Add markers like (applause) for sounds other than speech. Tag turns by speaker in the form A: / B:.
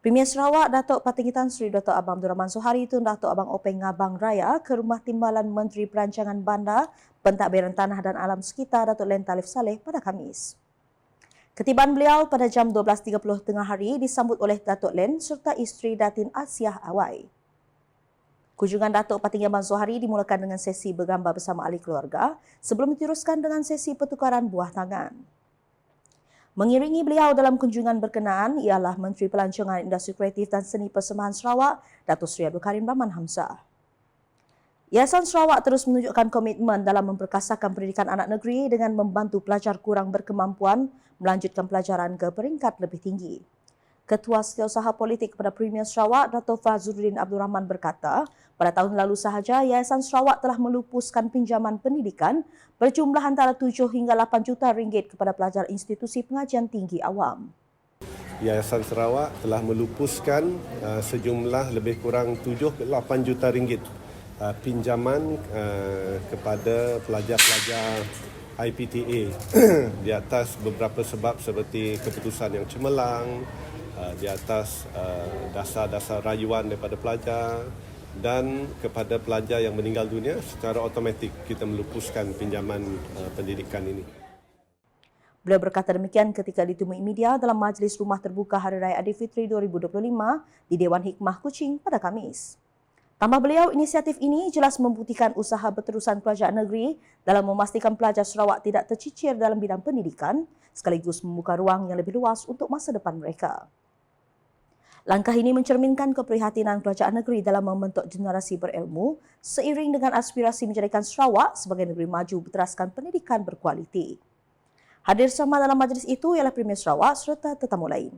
A: Premier Sarawak Datuk Patinggi Tan Sri Dr. Abang Abdul Rahman Sohari tun Datuk Abang Openg Ngabang Raya ke Rumah Timbalan Menteri Perancangan Bandar, Pentadbiran Tanah dan Alam Sekitar Datuk Len Talif Saleh pada Khamis. Ketibaan beliau pada jam 12.30 tengah hari disambut oleh Datuk Len serta isteri Datin Asiah Awai. Kunjungan Datuk Patinggi Abang Sohari dimulakan dengan sesi bergambar bersama ahli keluarga sebelum diteruskan dengan sesi pertukaran buah tangan. Mengiringi beliau dalam kunjungan berkenaan ialah Menteri Pelancongan Industri Kreatif dan Seni Persembahan Sarawak, Datuk Seri Abdul Karim Rahman Hamzah. Yayasan Sarawak terus menunjukkan komitmen dalam memperkasakan pendidikan anak negeri dengan membantu pelajar kurang berkemampuan melanjutkan pelajaran ke peringkat lebih tinggi. Ketua Setiausaha Politik kepada Premier Sarawak, Dato' Fazruddin Abdul Rahman berkata, pada tahun lalu sahaja, Yayasan Sarawak telah melupuskan pinjaman pendidikan berjumlah antara 7 hingga 8 juta ringgit kepada pelajar institusi pengajian tinggi awam.
B: Yayasan Sarawak telah melupuskan uh, sejumlah lebih kurang 7 ke 8 juta ringgit uh, pinjaman uh, kepada pelajar-pelajar IPTA (clears throat) di atas beberapa sebab seperti keputusan yang cemerlang, uh, di atas uh, dasar-dasar rayuan daripada pelajar dan kepada pelajar yang meninggal dunia secara automatik kita melupuskan pinjaman uh, pendidikan ini.
A: Beliau berkata demikian ketika ditemui media dalam majlis rumah terbuka Hari Raya Aidilfitri 2025 di Dewan Hikmah Kuching pada Kamis. Tambah beliau, inisiatif ini jelas membuktikan usaha berterusan kerajaan negeri dalam memastikan pelajar Sarawak tidak tercicir dalam bidang pendidikan sekaligus membuka ruang yang lebih luas untuk masa depan mereka. Langkah ini mencerminkan keprihatinan kerajaan negeri dalam membentuk generasi berilmu seiring dengan aspirasi menjadikan Sarawak sebagai negeri maju berteraskan pendidikan berkualiti. Hadir sama dalam majlis itu ialah Premier Sarawak serta tetamu lain.